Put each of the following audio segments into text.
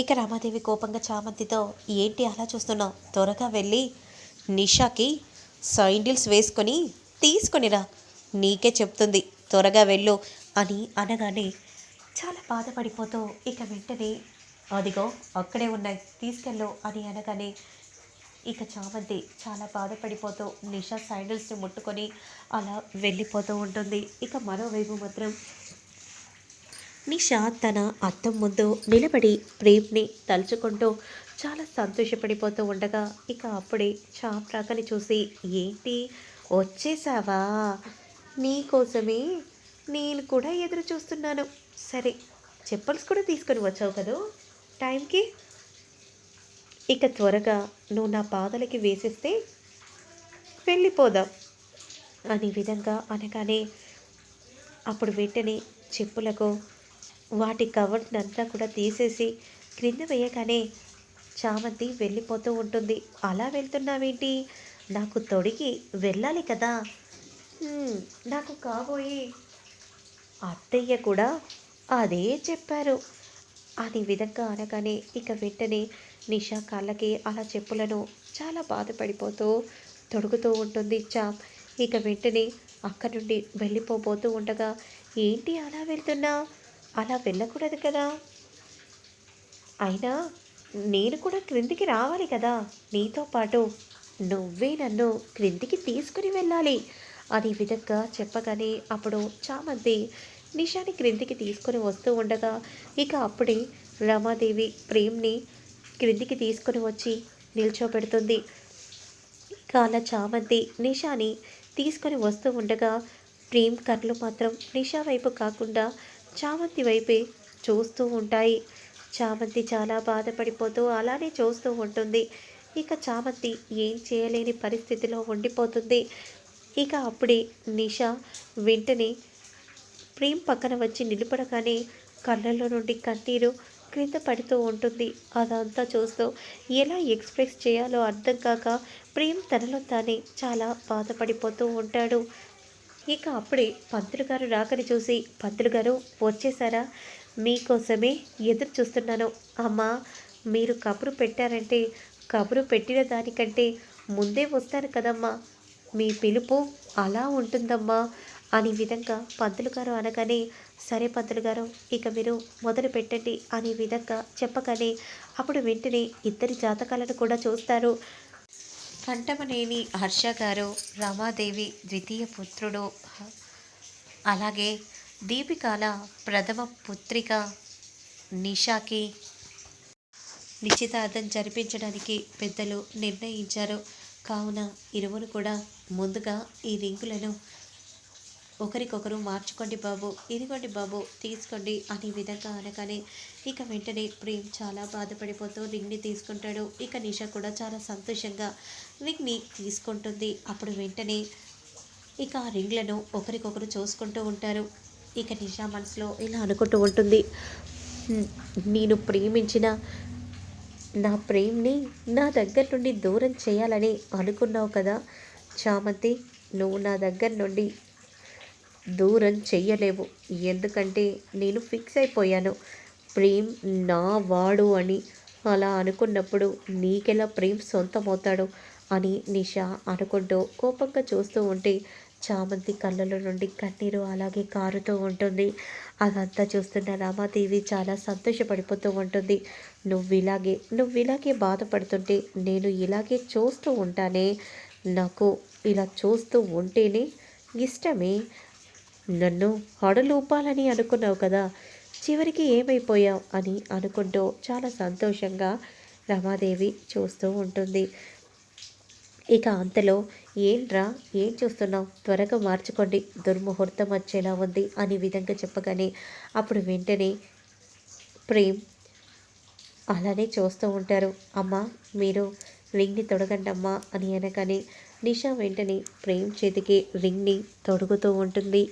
ఇక రామాదేవి కోపంగా చామంతితో ఏంటి అలా చూస్తున్నావు? త్వరగా వెళ్ళి నిషాకి సైండిల్స్ వేసుకొని తీసుకొనిరా నీకే చెప్తుంది త్వరగా వెళ్ళు అని అనగానే చాలా బాధపడిపోతూ ఇక వెంటనే అదిగో అక్కడే ఉన్నాయి తీసుకెళ్ళు అని అనగానే ఇక చామంతి చాలా బాధపడిపోతూ నిషా సైండిల్స్ని ముట్టుకొని అలా వెళ్ళిపోతూ ఉంటుంది. ఇక మరోవైపు మాత్రం నిషా తన అద్దం ముందు నిలబడి ప్రేమ్ని తలుచుకుంటూ చాలా సంతోషపడిపోతూ ఉండగా ఇక అప్పుడే చాప్రాకని చూసి ఏంటి? వచ్చేసావా? నీకోసమే నేను కూడా ఎదురు చూస్తున్నాను. సరే చెప్పల్స్ కూడా తీసుకొని వచ్చావు కదూ? టైంకి? ఇక త్వరగా నువ్వు నా పాదలకి వేసేస్తే వెళ్ళిపోదాం అనే విధంగా అనగానే అప్పుడు వెంటనే చెప్పులకు వాటి కవర్నంతా కూడా తీసేసి క్రింద వేయగానే చామంతి వెళ్ళిపోతూ ఉంటుంది. అలా వెళ్తున్నావేంటి? నాకు తొడిగి వెళ్ళాలి కదా. నాకు కాబోయే అత్తయ్య కూడా అదే చెప్పారు. అని విధంగా అనగానే ఇక వెంటనే నిషా కాళ్ళకి అలా చెప్పులను చాలా బాధపడిపోతూ తొడుగుతూ ఉంటుంది చామ్. ఇక వెంటనే అక్కడి నుండి వెళ్ళిపోబోతూ ఉండగా ఏంటి అలా వెళ్తున్నా? అలా వెళ్ళకూడదు కదా. అయినా నేను కూడా క్రిందికి రావాలి కదా. నీతో పాటు నువ్వే నన్ను క్రిందికి తీసుకుని వెళ్ళాలి. అనే విధంగా చెప్పగానే అప్పుడు చామంతి నిషాని క్రిందికి తీసుకొని వస్తూ ఉండగా ఇక అప్పుడే రమాదేవి ప్రేమ్ని క్రిందికి తీసుకొని వచ్చి నిల్చోబెడుతుంది. ఇక అలా చామంతి నిషాని తీసుకొని వస్తూ ఉండగా ప్రేమ్ కళ్ళు మాత్రం నిషా వైపు కాకుండా చామంతి వైపే చూస్తూ ఉంటాయి. చామంతి చాలా బాధపడిపోతూ అలానే చూస్తూ ఉంటుంది. ఇక చామంతి ఏం చేయలేని పరిస్థితిలో ఉండిపోతుంది. ఇక అప్పుడే నిష వెంటనే ప్రేమ్ పక్కన వచ్చి నిలబడగానే కళ్ళల్లో నుండి కన్నీరు క్రింద పడుతూ ఉంటుంది. అదంతా చూస్తూ ఎలా ఎక్స్ప్రెస్ చేయాలో అర్థం కాక ప్రేమ్ తనలో తానే చాలా బాధపడిపోతూ ఉంటాడు. ఇక అప్పుడే పంతులు గారు రాకని చూసి పంతులు గారు వచ్చేసారా? మీకోసమే ఎదురు చూస్తున్నాను. అమ్మా మీరు కబురు పెట్టారంటే కబురు పెట్టిన దానికంటే ముందే వస్తాను కదమ్మా. మీ పిలుపు అలా ఉంటుందమ్మా అనే విధంగా పంతులు గారు అనగానే సరే పంతులు గారు ఇక మీరు మొదలు పెట్టండి అనే విధంగా చెప్పగానే అప్పుడు వెంటనే ఇద్దరి జాతకాలను కూడా చూస్తారు. కంటమనేని హర్ష గారు రమాదేవి ద్వితీయ పుత్రుడు అలాగే దీపికాల ప్రథమ పుత్రిక నిషాకి నిశ్చితార్థం జరిపించడానికి పెద్దలు నిర్ణయించారు. కావున ఇరువురు కూడా ముందుగా ఈ రింగులను ఒకరికొకరు మార్చుకోండి బాబు ఇదిగోండి బాబు తీసుకోండి అనే విధంగా అనగానే ఇక వెంటనే ప్రేమ్ చాలా బాధపడిపోతూ రింగ్ని తీసుకుంటాడు. ఇక నిష కూడా చాలా సంతోషంగా రింగ్ని తీసుకుంటుంది. అప్పుడు వెంటనే ఇక ఆ రింగ్లను ఒకరికొకరు చూసుకుంటూ ఉంటారు. ఇక నిషా మనసులో ఇలా అనుకుంటూ ఉంటుంది. నేను ప్రేమించిన నా ప్రేమ్ని నా దగ్గర నుండి దూరం చేయాలని అనుకున్నావు కదా చామంతి? నువ్వు నా దగ్గర నుండి దూరం చెయ్యలేవు. ఎందుకంటే నేను ఫిక్స్ అయిపోయాను. ప్రేమ్ నా వాడు అని. అలా అనుకున్నప్పుడు నీకెలా ప్రేమ్ సొంతమవుతాడు అని నిషా అనుకుంటూ కోపంగా చూస్తూ ఉంటే చామంతి కళ్ళలో నుండి కన్నీరు అలాగే కారుతూ ఉంటుంది. అదంతా చూస్తున్న రామాదేవి చాలా సంతోషపడిపోతూ ఉంటుంది. నువ్వు ఇలాగే నువ్వు ఇలాగే బాధపడుతుంటే నేను ఇలాగే చూస్తూ ఉంటానే? నాకు ఇలా చూస్తూ ఉంటేనే ఇష్టమే? నన్ను హడలూపాలని అనుకున్నావు కదా చివరికి ఏమైపోయావు అని అనుకుంటూ చాలా సంతోషంగా రమాదేవి చూస్తూ ఉంటుంది. ఇక అంతలో ఏంట్రా ఏం చూస్తున్నావు? త్వరగా మార్చుకోండి దుర్ముహూర్తం వచ్చేలా ఉంది అని విధంగా చెప్పగానే అప్పుడు వెంటనే ప్రేమ్ అలానే చూస్తూ ఉంటారు. అమ్మా మీరు రింగ్ని తొడగండి అమ్మా అని అనగానే నిషా వెంటనే ప్రేమ్ చేతికి రింగ్ని తొడుగుతూ ఉంటుంది.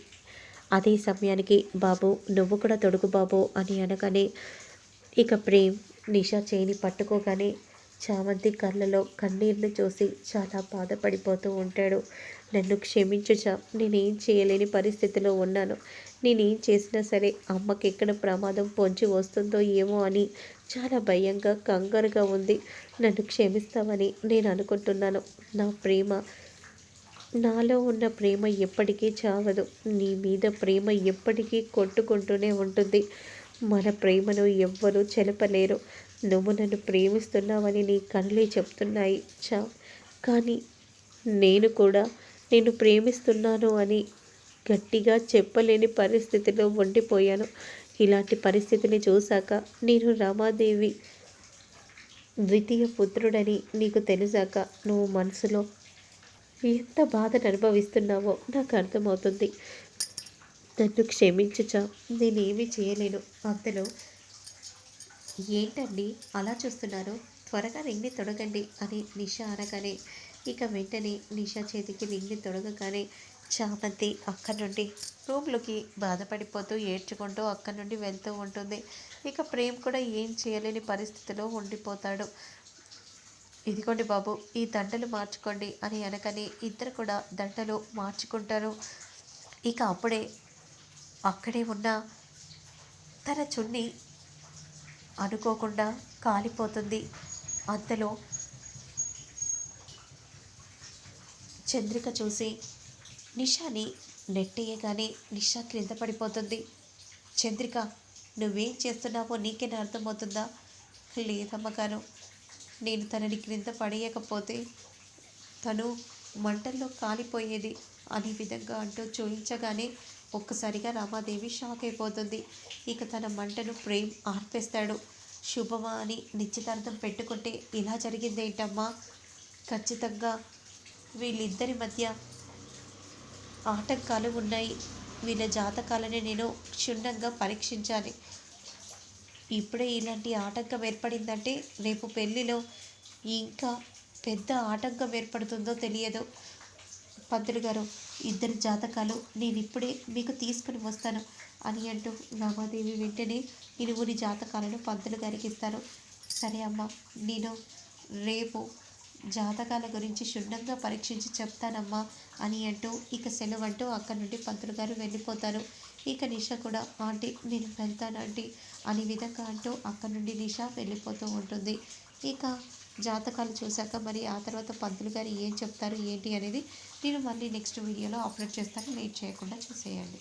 అదే సమయానికి బాబు నువ్వు కూడా తొడుగు బాబు అని అనగానే ఇక ప్రేమ్ నిషా చేయిని పట్టుకోగానే చామంతి కళ్ళలో కన్నీరుని చూసి చాలా బాధపడిపోతూ ఉంటాడు. నన్ను క్షమించుచా నేనేం చేయలేని పరిస్థితిలో ఉన్నాను. నేనేం చేసినా సరే అమ్మకి ఎక్కడ ప్రమాదం పొంచి వస్తుందో ఏమో అని చాలా భయంగా కంగారుగా ఉంది. నన్ను క్షమిస్తామని నేను అనుకుంటున్నాను. నా ప్రేమ నాలో ఉన్న ప్రేమ ఎప్పటికీ చావదు. నీ మీద ప్రేమ ఎప్పటికీ కొట్టుకుంటూనే ఉంటుంది. మన ప్రేమను ఎవ్వరూ చెలపలేరు. నువ్వు నన్ను ప్రేమిస్తున్నావని నీ కనులే చెప్తున్నాయి. చా కానీ నేను కూడా నేను ప్రేమిస్తున్నాను అని గట్టిగా చెప్పలేని పరిస్థితిలో ఉండిపోయాను. ఇలాంటి పరిస్థితిని చూశాక నేను రమాదేవి ద్వితీయ పుత్రుడని నీకు తెలిసాక నువ్వు మనసులో ఎంత బాధను అనుభవిస్తున్నావో నాకు అర్థమవుతుంది. నన్ను క్షమించుచా. నేనేమీ చేయలేను. అంతలో ఏంటండి అలా చూస్తున్నారు? త్వరగా రింగ్ని తొడగండి అని నిషా అనగానే ఇక వెంటనే నిషా చేతికి రింగ్ని తొడగగానే చామంతి అక్కడి నుండి రూమ్లోకి బాధపడిపోతూ ఏడ్చుకుంటూ అక్కడి నుండి వెళ్తూ ఉంటుంది. ఇక ప్రేమ్ కూడా ఏం చేయలేని పరిస్థితిలో ఉండిపోతాడు. ఇదిగోండి బాబు ఈ దండలు మార్చుకోండి అని అనగానే ఇద్దరు కూడా దండలు మార్చుకుంటారు. ఇక అప్పుడే అక్కడే ఉన్న తన చున్ని అనుకోకుండా కాలిపోతుంది. అంతలో చంద్రిక చూసి నిషాని నెట్టేయగానే నిషా క్రింద పడిపోతుంది. చంద్రిక నువ్వేం చేస్తున్నావో నీకేనా అర్థమవుతుందా? లేదమ్మగారు నేను తనని క్రింద పడేయకపోతే తను మంటల్లో కాలిపోయేది అనే విధంగా అంటూ చూయించగానే ఒక్కసారిగా రామాదేవి షాక్ అయిపోతుంది. ఇక తన మంటను ప్రేమ్ ఆర్పేస్తాడు. శుభమా అని నిశ్చితార్థం పెట్టుకుంటే ఇలా జరిగిందేంటమ్మా? ఖచ్చితంగా వీళ్ళిద్దరి మధ్య ఆటంకాలు ఉన్నాయి. వీళ్ళ జాతకాలని నేను క్షుణ్ణంగా పరీక్షించాలి. ఇప్పుడే ఇలాంటి ఆటంకం ఏర్పడిందంటే రేపు పెళ్ళిలో ఇంకా పెద్ద ఆటంకం ఏర్పడుతుందో తెలియదు. పంతులు గారు ఇద్దరు జాతకాలు నేను ఇప్పుడే మీకు తీసుకుని వస్తాను అని అంటూ రామాదేవి వెంటనే ఇరువురి జాతకాలను పంతులు గారికి ఇస్తాను సరే అమ్మ నేను రేపు జాతకాల గురించి క్షుణ్ణంగా పరీక్షించి చెప్తానమ్మా అని అంటూ ఇక సెలవు అంటూ అక్కడి నుండి పంతులు గారు వెళ్ళిపోతారు. ఇక నిష కూడా ఆంటీ నేను వెళ్తాను ఆంటీ అనే విధంగా అంటూ అక్కడి నుండి నిష వెళ్ళిపోతూ ఉంటుంది. ఇక జాతకాలు చూశాక మరి ఆ తర్వాత పంతులు గారు ఏం చెప్తారు ఏంటి అనేది నేను మళ్ళీ నెక్స్ట్ వీడియోలో అప్లోడ్ చేస్తాను. లేట్ చేయకుండా చూసేయండి.